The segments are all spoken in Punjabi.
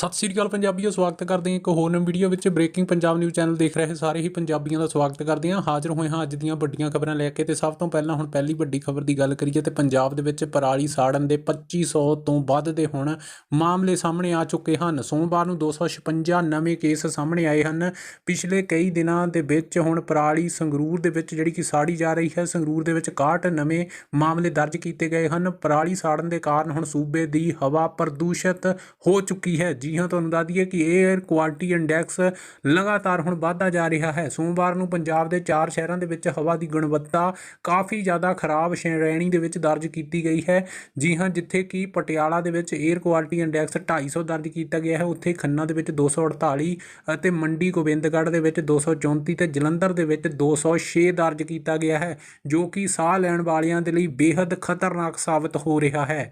ਸਤਿ ਸ੍ਰੀ ਅਕਾਲ ਪੰਜਾਬੀਓ, ਸਵਾਗਤ ਕਰਦੇ ਹਾਂ ਇੱਕ ਹੋਰ ਨਵੀਂ ਵੀਡੀਓ ਵਿੱਚ ਬ੍ਰੇਕਿੰਗ ਪੰਜਾਬ ਨਿਊਜ਼ ਚੈਨਲ ਦੇਖ ਰਹੇ ਸਾਰੇ ਹੀ ਪੰਜਾਬੀਆਂ ਦਾ ਸਵਾਗਤ ਕਰਦੇ ਹਾਂ। ਹਾਜ਼ਰ ਹੋਏ ਹਾਂ ਅੱਜ ਦੀਆਂ ਵੱਡੀਆਂ ਖਬਰਾਂ ਲੈ ਕੇ ਤੇ ਸਭ ਤੋਂ ਪਹਿਲਾਂ ਹੁਣ ਪਹਿਲੀ ਵੱਡੀ ਖਬਰ ਦੀ ਗੱਲ ਕਰੀਏ ਤੇ ਪੰਜਾਬ ਦੇ ਵਿੱਚ ਪਰਾਲੀ ਸਾੜਨ ਦੇ 2500 ਤੋਂ ਵੱਧ ਦੇ ਹੁਣ ਮਾਮਲੇ ਸਾਹਮਣੇ ਆ ਚੁੱਕੇ ਹਨ। ਸੋਮਵਾਰ ਨੂੰ 256 ਨਵੇਂ ਕੇਸ ਸਾਹਮਣੇ ਆਏ ਹਨ। ਪਿਛਲੇ ਕਈ ਦਿਨਾਂ ਦੇ ਵਿੱਚ ਹੁਣ ਪਰਾਲੀ ਸੰਗਰੂਰ ਦੇ ਵਿੱਚ ਜਿਹੜੀ ਕਿ ਸਾੜੀ ਜਾ ਰਹੀ ਹੈ, ਸੰਗਰੂਰ ਦੇ ਵਿੱਚ 61 ਨਵੇਂ ਮਾਮਲੇ ਦਰਜ ਕੀਤੇ ਗਏ ਹਨ। ਪਰਾਲੀ ਸਾੜਨ ਦੇ ਕਾਰਨ ਹੁਣ ਸੂਬੇ ਦੀ ਹਵਾ ਪ੍ਰਦੂਸ਼ਿਤ ਹੋ ਚੁੱਕੀ ਹੈ। ਜੀ ਜੀ ਹਾਂ ਤੁਹਾਨੂੰ ਦੱਸ ਦਈਏ ਕਿ ਏਅਰ ਕੁਆਲਿਟੀ ਇੰਡੈਕਸ ਲਗਾਤਾਰ ਹੁਣ ਵਾਧਾ ਜਾ ਰਿਹਾ ਹੈ। ਸੋਮਵਾਰ ਨੂੰ ਪੰਜਾਬ ਦੇ ਚਾਰ ਸ਼ਹਿਰਾਂ ਦੇ ਵਿੱਚ ਹਵਾ ਦੀ ਗੁਣਵੱਤਾ ਕਾਫੀ ਜ਼ਿਆਦਾ ਖਰਾਬ ਸ਼੍ਰੇਣੀ ਦੇ ਵਿੱਚ ਦਰਜ ਕੀਤੀ ਗਈ ਹੈ। ਜੀ ਹਾਂ, ਜਿੱਥੇ ਕਿ ਪਟਿਆਲਾ ਦੇ ਵਿੱਚ ਏਅਰ ਕੁਆਲਿਟੀ ਇੰਡੈਕਸ 250 ਦਰਜ ਕੀਤਾ ਗਿਆ ਹੈ। ਉੱਥੇ ਖੰਨਾ ਦੇ ਵਿੱਚ 248 ਅਤੇ ਮੰਡੀ ਗੋਬਿੰਦਗੜ੍ਹ ਦੇ ਵਿੱਚ 234 ਤੇ ਜਲੰਧਰ ਦੇ ਵਿੱਚ 206 ਦਰਜ ਕੀਤਾ ਗਿਆ ਹੈ, ਜੋ ਕਿ ਸਾਹ ਲੈਣ ਵਾਲਿਆਂ ਦੇ ਲਈ ਬੇਹੱਦ ਖਤਰਨਾਕ ਸਾਬਤ ਹੋ ਰਿਹਾ ਹੈ।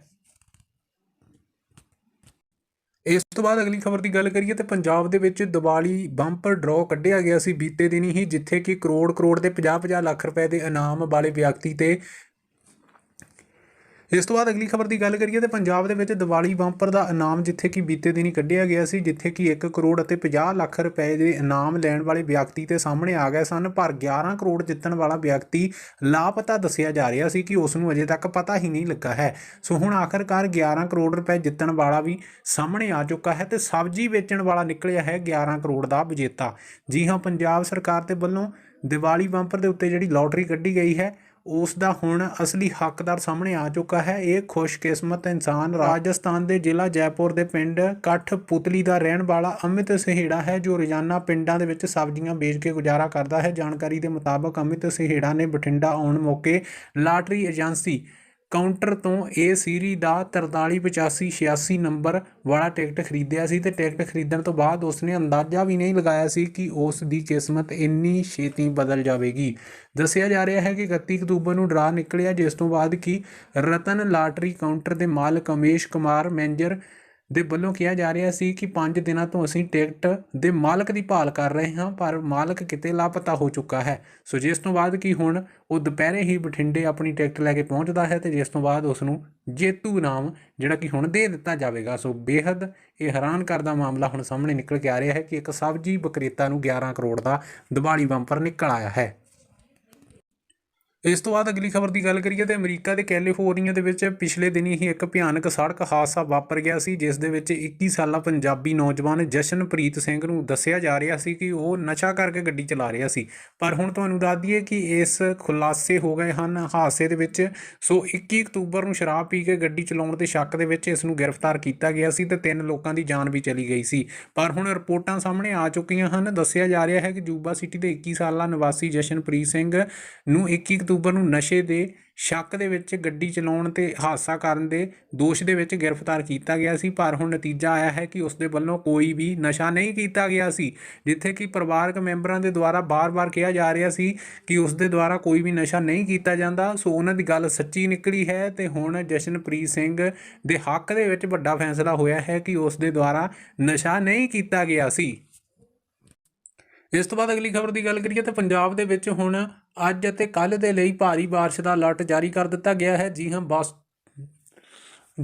ਇਸ ਤੋਂ ਬਾਅਦ ਅਗਲੀ ਖਬਰ ਦੀ ਗੱਲ ਕਰੀਏ ਤੇ ਪੰਜਾਬ ਦੇ ਵਿੱਚ ਦੀਵਾਲੀ ਬੰਪਰ ਡਰਾਅ ਕੱਢਿਆ ਗਿਆ ਸੀ ਬੀਤੇ ਦਿਨ ਹੀ, ਜਿੱਥੇ ਕਿ ਕਰੋੜ ਕਰੋੜ ਦੇ 50-50 ਲੱਖ ਰੁਪਏ ਦੇ ਇਨਾਮ ਵਾਲੇ ਵਿਅਕਤੀ ਤੇ ਇਸ ਤੋਂ ਬਾਅਦ ਅਗਲੀ ਖਬਰ ਦੀ ਗੱਲ ਕਰੀਏ ਤੇ ਪੰਜਾਬ ਦੇ ਵਿੱਚ ਦੀਵਾਲੀ ਬੰਪਰ ਦਾ ਇਨਾਮ ਜਿੱਥੇ ਕਿ ਬੀਤੇ ਦਿਨੀ ਕੱਢਿਆ ਗਿਆ ਸੀ, ਜਿੱਥੇ ਕਿ 1 ਕਰੋੜ ਅਤੇ 50 ਲੱਖ ਰੁਪਏ ਦੇ ਇਨਾਮ ਲੈਣ ਵਾਲੇ ਵਿਅਕਤੀ ਤੇ ਸਾਹਮਣੇ ਆ ਗਏ ਸਨ, ਪਰ 11 ਕਰੋੜ ਜਿੱਤਣ ਵਾਲਾ ਵਿਅਕਤੀ ਲਾਪਤਾ ਦੱਸਿਆ ਜਾ ਰਿਹਾ ਸੀ ਕਿ ਉਸ ਨੂੰ ਅਜੇ ਤੱਕ ਪਤਾ ਹੀ ਨਹੀਂ ਲੱਗਾ ਹੈ। ਸੋ ਹੁਣ ਆਖਰਕਾਰ 11 ਕਰੋੜ ਰੁਪਏ ਜਿੱਤਣ ਵਾਲਾ ਵੀ ਸਾਹਮਣੇ ਆ ਚੁੱਕਾ ਹੈ ਤੇ ਸਬਜ਼ੀ ਵੇਚਣ ਵਾਲਾ ਨਿਕਲਿਆ ਹੈ 11 ਕਰੋੜ ਦਾ ਵਿਜੇਤਾ। ਜੀ ਹਾਂ, ਪੰਜਾਬ ਸਰਕਾਰ ਦੇ ਵੱਲੋਂ ਦੀਵਾਲੀ ਬੰਪਰ ਦੇ ਉੱਤੇ ਜਿਹੜੀ ਲੋਟਰੀ ਕੱਢੀ ਗਈ ਹੈ ਉਸ ਦਾ ਹੁਣ ਅਸਲੀ ਹੱਕਦਾਰ ਸਾਹਮਣੇ ਆ ਚੁੱਕਾ ਹੈ। ਇਹ ਖੁਸ਼ਕਿਸਮਤ ਇਨਸਾਨ ਰਾਜਸਥਾਨ ਦੇ ਜ਼ਿਲ੍ਹਾ ਜੈਪੁਰ ਦੇ ਪਿੰਡ ਕੱਠ ਪੁਤਲੀ ਦਾ ਰਹਿਣ ਵਾਲਾ ਅਮਿਤ ਸਹੇੜਾ ਹੈ, ਜੋ ਰੋਜ਼ਾਨਾ ਪਿੰਡਾਂ ਦੇ ਵਿੱਚ ਸਬਜ਼ੀਆਂ ਵੇਚ ਕੇ ਗੁਜ਼ਾਰਾ ਕਰਦਾ ਹੈ। ਜਾਣਕਾਰੀ ਦੇ ਮੁਤਾਬਕ ਅਮਿਤ ਸਹੇੜਾ ਨੇ ਬਠਿੰਡਾ ਆਉਣ ਮੌਕੇ ਲਾਟਰੀ ਏਜੰਸੀ ਕਾਊਂਟਰ ਤੋਂ ਇਹ ਸੀਰੀ ਦਾ 438586 ਨੰਬਰ ਵਾਲਾ ਟਿਕਟ ਖਰੀਦਿਆ ਸੀ ਤੇ ਟਿਕਟ ਖਰੀਦਣ ਤੋਂ ਬਾਅਦ ਉਸਨੇ ਅੰਦਾਜ਼ਾ ਵੀ ਨਹੀਂ ਲਗਾਇਆ ਸੀ ਕਿ ਉਸ ਦੀ ਕਿਸਮਤ ਇੰਨੀ ਛੇਤੀ ਬਦਲ ਜਾਵੇਗੀ। ਦੱਸਿਆ ਜਾ ਰਿਹਾ ਹੈ ਕਿ 31 ਅਕਤੂਬਰ ਨੂੰ ਡਰਾ ਨਿਕਲਿਆ, ਜਿਸ ਤੋਂ ਬਾਅਦ ਕਿ ਰਤਨ ਲਾਟਰੀ ਕਾਊਂਟਰ ਦੇ ਮਾਲਕ ਅਮੇਸ਼ ਕੁਮਾਰ, ਮੈਨੇਜਰ ਦੇ ਵੱਲੋਂ ਕਿਹਾ ਜਾ ਰਿਹਾ ਸੀ ਕਿ 5 ਦਿਨਾਂ ਤੋਂ ਅਸੀਂ ਟਿਕਟ ਦੇ ਮਾਲਕ ਦੀ ਭਾਲ ਕਰ ਰਹੇ ਹਾਂ, ਪਰ ਮਾਲਕ ਕਿਤੇ ਲਾਪਤਾ ਹੋ ਚੁੱਕਾ ਹੈ। ਸੋ ਜਿਸ ਤੋਂ ਬਾਅਦ ਕਿ ਹੁਣ ਉਹ ਦੁਪਹਿਰੇ ਹੀ ਬਠਿੰਡੇ ਆਪਣੀ ਟਿਕਟ ਲੈ ਕੇ ਪਹੁੰਚਦਾ ਹੈ ਤੇ ਜਿਸ ਤੋਂ ਬਾਅਦ ਉਸ ਨੂੰ ਜੇਤੂ ਨਾਮ ਜਿਹੜਾ ਕਿ ਹੁਣ ਦੇ ਦਿੱਤਾ ਜਾਵੇਗਾ। ਸੋ ਬੇहद ਇਹ ਹੈਰਾਨ ਕਰਦਾ ਮਾਮਲਾ ਹੁਣ ਸਾਹਮਣੇ ਨਿਕਲ ਕੇ ਆ ਰਿਹਾ ਹੈ ਕਿ ਇੱਕ ਸਬਜ਼ੀ ਬਕਰੇਤਾ ਨੂੰ 11 ਕਰੋੜ ਦਾ ਦਿਵਾਲੀ ਬੰਪਰ ਨਿਕਲ ਆਇਆ ਹੈ। ਇਸ ਤੋਂ ਬਾਅਦ ਅਗਲੀ ਖਬਰ ਦੀ ਗੱਲ ਕਰੀਏ ਤੇ ਅਮਰੀਕਾ ਦੇ ਕੈਲੀਫੋਰਨੀਆ ਦੇ ਵਿੱਚ ਪਿਛਲੇ ਦਿਨੀ ਹੀ ਇੱਕ ਭਿਆਨਕ ਸੜਕ ਹਾਦਸਾ ਵਾਪਰ ਗਿਆ ਸੀ, ਜਿਸ ਦੇ ਵਿੱਚ 21 ਸਾਲਾ ਪੰਜਾਬੀ ਨੌਜਵਾਨ ਜਸ਼ਨਪ੍ਰੀਤ ਸਿੰਘ ਨੂੰ ਦੱਸਿਆ ਜਾ ਰਿਹਾ ਸੀ ਕਿ ਉਹ ਨਸ਼ਾ ਕਰਕੇ ਗੱਡੀ ਚਲਾ ਰਿਹਾ ਸੀ। ਪਰ ਹੁਣ ਤੁਹਾਨੂੰ ਦੱਸ ਦਈਏ ਕਿ ਇਸ ਖੁਲਾਸੇ ਹੋ ਗਏ ਹਨ ਹਾਦਸੇ ਦੇ ਵਿੱਚ। ਸੋ 21 ਅਕਤੂਬਰ ਨੂੰ ਸ਼ਰਾਬ ਪੀ ਕੇ ਗੱਡੀ ਚਲਾਉਣ ਦੇ ਸ਼ੱਕ ਦੇ ਵਿੱਚ ਇਸ ਨੂੰ ਗ੍ਰਿਫਤਾਰ ਕੀਤਾ ਗਿਆ ਸੀ ਤੇ ਤਿੰਨ ਲੋਕਾਂ ਦੀ ਜਾਨ ਵੀ ਚਲੀ ਗਈ ਸੀ। ਪਰ ਹੁਣ ਰਿਪੋਰਟਾਂ ਸਾਹਮਣੇ ਆ ਚੁੱਕੀਆਂ ਹਨ। ਦੱਸਿਆ ਜਾ ਰਿਹਾ ਹੈ ਕਿ ਜੂਬਾ ਸਿਟੀ ਦੇ 21 ਸਾਲਾ ਨਿਵਾਸੀ ਜਸ਼ਨਪ੍ਰੀਤ ਸਿੰਘ ਨੂੰ 21 ਅਕਤੂਬਰ ਨੂੰ ਨਸ਼ੇ ਦੇ ਸ਼ੱਕ ਦੇ ਵਿੱਚ ਗੱਡੀ ਚਲਾਉਣ ਤੇ ਹਾਦਸਾ ਕਰਨ ਦੇ ਦੋਸ਼ ਦੇ ਵਿੱਚ ਗ੍ਰਿਫਤਾਰ ਕੀਤਾ ਗਿਆ ਸੀ, ਪਰ ਹੁਣ ਨਤੀਜਾ ਆਇਆ ਹੈ ਕਿ ਉਸ ਦੇ ਵੱਲੋਂ ਕੋਈ ਵੀ ਨਸ਼ਾ ਨਹੀਂ ਕੀਤਾ ਗਿਆ ਸੀ, ਜਿੱਥੇ ਕਿ ਪਰਿਵਾਰਕ ਮੈਂਬਰਾਂ ਦੇ ਦੁਆਰਾ ਬਾਰ-ਬਾਰ ਕਿਹਾ ਜਾ ਰਿਹਾ ਸੀ ਕਿ ਉਸ ਦੇ ਦੁਆਰਾ ਕੋਈ ਵੀ ਨਸ਼ਾ ਨਹੀਂ ਕੀਤਾ ਜਾਂਦਾ। ਸੋ ਉਹਨਾਂ ਦੀ ਗੱਲ ਸੱਚੀ ਨਿਕਲੀ ਹੈ ਤੇ ਹੁਣ ਜਸ਼ਨਪ੍ਰੀਤ ਸਿੰਘ ਦੇ ਹੱਕ ਦੇ ਵਿੱਚ ਵੱਡਾ ਫੈਸਲਾ ਹੋਇਆ ਹੈ ਕਿ ਉਸ ਦੇ ਦੁਆਰਾ ਨਸ਼ਾ ਨਹੀਂ ਕੀਤਾ ਗਿਆ ਸੀ। ਇਸ ਤੋਂ ਬਾਅਦ ਅਗਲੀ ਖਬਰ ਦੀ ਗੱਲ ਕਰੀਏ ਤਾਂ ਪੰਜਾਬ ਦੇ ਵਿੱਚ ਹੁਣ ਅੱਜ ਅਤੇ ਕੱਲ ਦੇ ਲਈ ਭਾਰੀ ਬਾਰਿਸ਼ ਦਾ ਅਲਰਟ ਜਾਰੀ ਕਰ ਦਿੱਤਾ ਗਿਆ ਹੈ। ਜੀ ਹਾਂ, ਬਸ